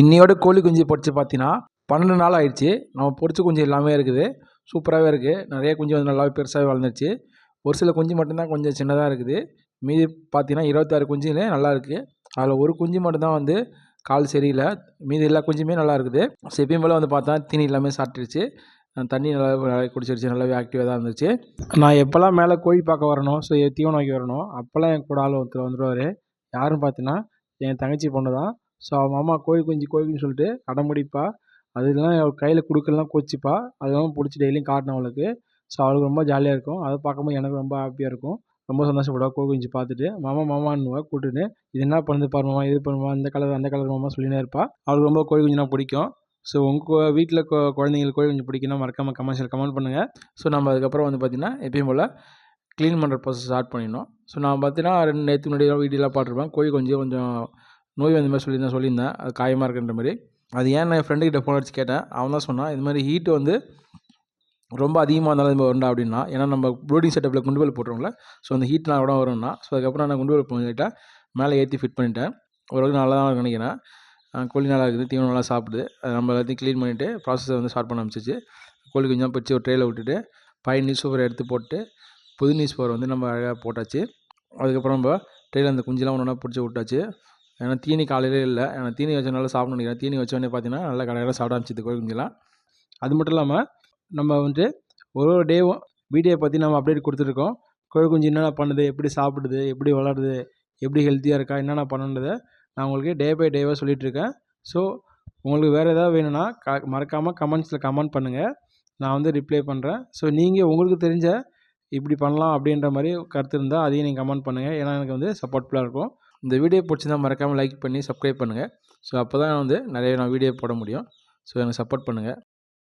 இன்னையோட கோழி குஞ்சு பொடிச்சு பார்த்தீங்கன்னா பன்னெண்டு நாள் ஆயிடுச்சு. நம்ம பொடிச்ச குஞ்சு எல்லாமே இருக்குது. சூப்பராகவே இருக்குது நிறைய குஞ்சு வந்து நல்லாவே பெருசாகவே வளர்ந்துருச்சு. ஒரு சில குஞ்சு மட்டும்தான் கொஞ்சம் சின்னதாக இருக்குது. மீதி பார்த்தீங்கன்னா இருபத்தாறு குஞ்சுலே நல்லா இருக்குது அதில் ஒரு குஞ்சு மட்டும்தான் வந்து கால் சரியில்லை. மீதி எல்லா குஞ்சுமே நல்லா இருக்குது. ஸோ போல் வந்து பார்த்தா தீனி எல்லாமே சாப்பிட்டுருச்சு. தண்ணி நல்லா நல்லா குடிச்சிருச்சு. நல்லாவே ஆக்டிவாக தான் இருந்துச்சு. நான் எப்போல்லாம் மேலே கோழி பார்க்க வரணும் ஸோ தீவனம் வைக்க வரணும் அப்போல்லாம் என் கூட ஆள் ஒருத்தர் வந்துடுவார் யாருன்னு பார்த்தீங்கன்னா என் தங்கச்சி பொண்ணு தான். ஸோ அவன் மாமா கோழி குஞ்சு கோழி குஞ்சு சொல்லிட்டு அடம்பிடிப்பா அது இல்லைனா அவள் கையில் கொடுக்கலாம் கோச்சிப்பா. அதெல்லாம் பிடிச்சி டெய்லியும் காட்டணும் அவளுக்கு. ஸோ அவளுக்கு ரொம்ப ஜாலியாக இருக்கும். அதை பார்க்கும்போது எனக்கு ரொம்ப ஹாப்பியாக இருக்கும். ரொம்ப சந்தோஷப்படுவா கோழி குஞ்சு பார்த்துட்டு. மாமா மாமான்னுவா கூப்பிட்டுட்டு இது என்ன பண்ணுது பாரு மாமா இது பண்ணுமா இந்த கலர் அந்த கலர் மாமா சொல்லினே இருப்பா. அவளுக்கு ரொம்ப கோழி குஞ்சுனா பிடிக்கும். ஸோ உங்கள் வீட்டில் குழந்தைங்களுக்கு கோழி குஞ்சு பிடிக்குன்னா மறக்காமல் கமெண்ட்ஸில் கமெண்ட் பண்ணுங்கள் ஸோ நம்ம அதுக்கப்புறம் வந்து பார்த்திங்கன்னா எப்பயும் போல் க்ளீன் பண்ணுற ப்ராசஸ் ஸ்டார்ட் பண்ணிடணும். ஸோ நான் பார்த்தீங்கன்னா ரெண்டு நேற்று முன்னாடி வீடியோலாம் பார்த்துருப்பேன். கோழி கொஞ்சம் கொஞ்சம் நோய் வந்த மாதிரி சொல்லியிருந்தேன் சொல்லியிருந்தேன் அது காயமாக இருக்குன்ற மாதிரி. அது ஏன் நான் என் ஃப்ரெண்டுக்கிட்ட ஃபோன் அடிச்சு கேட்டேன்? அவன் தான் சொன்னான் இது மாதிரி ஹீட் வந்து ரொம்ப அதிகமாக இருந்தாலும் இது வரும்டா அப்படின்னா ஏன்னா நம்ம ப்ளூடிங் செட்டப்பில் குண்டுவல் போட்டுருவோம்ல ஸோ அந்த ஹீட்லாம் கூட வரும்னா ஸோ அதுக்கப்புறம் நான் குண்டுவல் பண்ணிட்டேன் மேலே ஏற்றி ஃபிட் பண்ணிட்டேன். ஓரளவுக்கு நல்லா தான் நினைக்கிறேன். கோழி நல்லா இருக்குது தீவனம் நல்லா சாப்பிடுது. அது நம்ம எல்லாத்தையும் க்ளீன் பண்ணிவிட்டு ப்ராசஸை வந்து ஸ்டார்ட் பண்ண அமைச்சிச்சு கோழி கொஞ்சம் பிடிச்சி ஒரு ட்ரேயில் விட்டுட்டு பழைய நியூஸ் பேப்பர் எடுத்து போட்டு புது நியூஸ் பேப்பர் வந்து நம்ம அழகாக போட்டாச்சு. அதுக்கப்புறம் நம்ம ட்ரெயிலில் அந்த குஞ்செலாம் ஒன்று ஒன்றா பிடிச்சி விட்டாச்சு. ஏன்னா தீனி காலையிலே இல்லை. ஏன்னா தீனி வச்சனால நல்லா சாப்பிட நினைக்கிறேன். தீனி வச்சோடனே பார்த்தீங்கன்னா நல்லா கடையில் சாப்பிட ஆரம்பிச்சிது கோழி அது மட்டும் இல்லாமல் நம்ம வந்துட்டு ஒரு ஒரு டேவும் வீடியோ பற்றி நம்ம அப்டேட் கொடுத்துருக்கோம். கோழி குஞ்சு என்னென்ன பண்ணுது எப்படி சாப்பிடுது எப்படி வளருது எப்படி ஹெல்த்தியாக இருக்கா என்னென்ன பண்ணுன்றதை நான் உங்களுக்கு டே பை டேவாக சொல்லிகிட்ருக்கேன் ஸோ உங்களுக்கு வேறு ஏதாவது வேணும்னா க மறக்காமல் கமெண்ட்ஸில் கமெண்ட் பண்ணுங்கள் நான் வந்து ரிப்ளை பண்ணுறேன் ஸோ நீங்கள் உங்களுக்கு தெரிஞ்ச இப்படி பண்ணலாம் அப்படின்ற மாதிரி கருத்து இருந்தால் அதையும் நீங்கள் கமெண்ட் பண்ணுங்கள் ஏன்னா எனக்கு வந்து சப்போர்ட்ஃபுல்லாக இருக்கும். இந்த வீடியோ பிடிச்சிருந்தால் மறக்காமல் லைக் பண்ணி சப்ஸ்கிரைப் பண்ணுங்கள் ஸோ அப்போ தான் வந்து நிறைய நான் வீடியோ போட முடியும். ஸோ எனக்கு சப்போர்ட் பண்ணுங்கள்